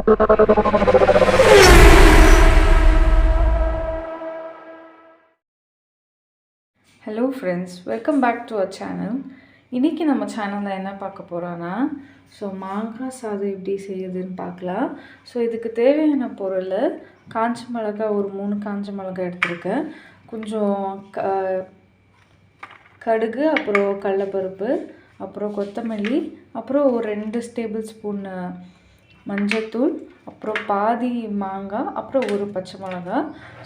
Hello friends welcome back to our channel இன்றைக்கி நம்ம சேனலில் என்ன பார்க்க போகிறோன்னா ஸோ மாங்காய் சாதம் எப்படி செய்யுதுன்னு பார்க்கலாம். ஸோ இதுக்கு தேவையான பொருள் காஞ்ச மிளகாய் ஒரு மூணு காஞ்ச மிளகாய் எடுத்திருக்கேன். கொஞ்சம் க கடுகு அப்புறம் கடலப்பருப்பு அப்புறம் கொத்தமல்லி அப்புறம் ஒரு ரெண்டு டேபிள் ஸ்பூன் மஞ்சத்தூள் அப்புறம் பாதி மாங்காய் அப்புறம் ஒரு பச்சை மிளகா.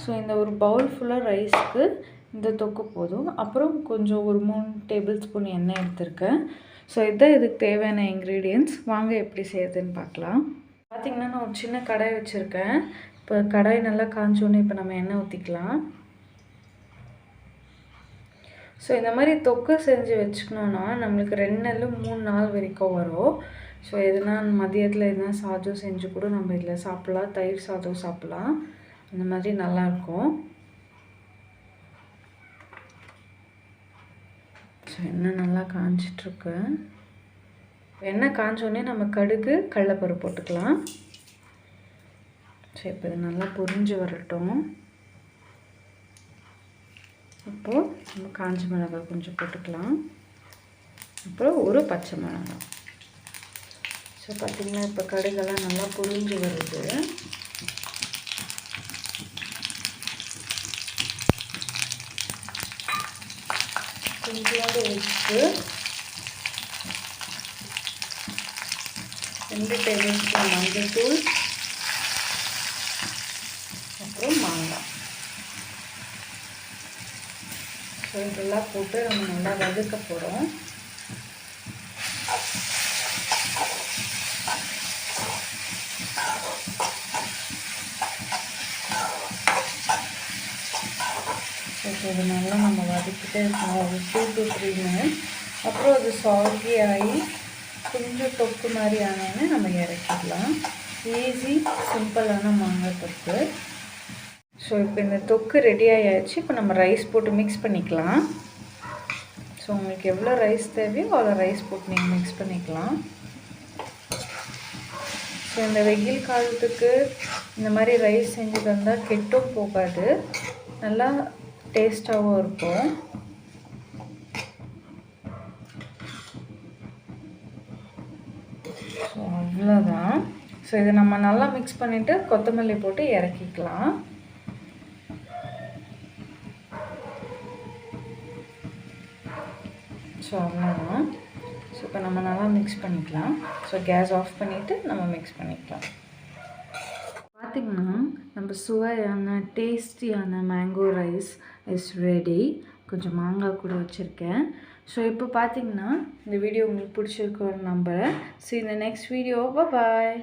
ஸோ இந்த ஒரு பவுல் ஃபுல்லாக ரைஸ்க்கு இந்த தொக்கு போதும். அப்புறம் கொஞ்சம் ஒரு மூணு டேபிள் ஸ்பூன் எண்ணெய் எடுத்திருக்கேன். ஸோ இதுதான் இதுக்கு தேவையான இன்க்ரீடியன்ட்ஸ் வாங்க எப்படி செய்யுதுன்னு பார்க்கலாம். பார்த்திங்கன்னா நான் ஒரு சின்ன கடாய் வச்சுருக்கேன். இப்போ கடாய் நல்லா காஞ்சோன்னே இப்போ நம்ம எண்ணெய் ஊற்றிக்கலாம் ஸோ இந்த மாதிரி தொக்கு செஞ்சு வச்சுக்கணுன்னா நம்மளுக்கு ரெண்டு நாள் மூணு நாள் வரைக்கும் வரும். ஸோ எதுனா மதியத்தில் எதுனா சாதம் செஞ்சு கூட நம்ம இதில் சாப்பிட்லாம். தயிர் சாதம் சாப்பிட்லாம். அந்த மாதிரி நல்லாயிருக்கும் ஸோ எண்ணெய் நல்லா காஞ்சிட்ருக்கு. எண்ணெய் காஞ்சோடனே நம்ம கடுகு கடலப்பருப்பு போட்டுக்கலாம். ஸோ இப்போ இது நல்லா பொரிஞ்சு வரட்டும். அப்போது நம்ம காஞ்ச மிளகாய் கொஞ்சம் போட்டுக்கலாம். அப்புறம் ஒரு பச்சை மிளகாய். ஸோ பார்த்திங்கன்னா இப்போ கடுகெல்லாம் நல்லா பொரிஞ்சு வருது. கொஞ்சோண்டு உப்பு. ரெண்டு டேபிள் ஸ்பூன் மஞ்சள்தூள் அப்புறம் மாங்காய். ஸோ இதெல்லாம் போட்டு நம்ம நல்லா வதக்க போகிறோம் இது நல்லா நம்ம வதக்கிட்டே இருக்கணும். ஒரு டூ டு த்ரீ மினிட்ஸ் அப்புறம் அது சாகி ஆகி கொஞ்சம் தொக்கு மாதிரி ஆனோடனே நம்ம இறக்கிடலாம். ஈஸி சிம்பிளான மாங்காய் தொக்கு. ஸோ இப்போ இந்த தொக்கு ரெடி ஆகியாச்சு இப்போ நம்ம ரைஸ் போட்டு மிக்ஸ் பண்ணிக்கலாம். ஸோ உங்களுக்கு எவ்வளோ ரைஸ் தேவையோ அவ்வளோ ரைஸ் போட்டு நீங்கள் மிக்ஸ் பண்ணிக்கலாம். ஸோ இந்த வெயில் காலத்துக்கு இந்த மாதிரி ரைஸ் செஞ்சு தந்தால் கெட்டும் போகாது. நல்லா டேஸ்ட்டாகவும் இருக்கும். ஸோ அவ்வளோதான் ஸோ இதை நம்ம நல்லா மிக்ஸ் பண்ணிவிட்டு கொத்தமல்லி போட்டு இறக்கிக்கலாம். ஸோ அவ்வளோதான் ஸோ இப்போ நம்ம நல்லா மிக்ஸ் பண்ணிக்கலாம். ஸோ கேஸ் ஆஃப் பண்ணிவிட்டு நம்ம மிக்ஸ் பண்ணிக்கலாம். பார்த்திங்கன்னா நம்ம சுவையான டேஸ்டியான மேங்கோ ரைஸ் இஸ் ரெடி கொஞ்சம் மாங்காய் கூட வச்சுருக்கேன். ஸோ இப்போ பார்த்தீங்கன்னா இந்த வீடியோ உங்களுக்கு பிடிச்சிருக்கோன்னு நம்புகிறேன் ஸோ இந்த நெக்ஸ்ட் வீடியோ பாய்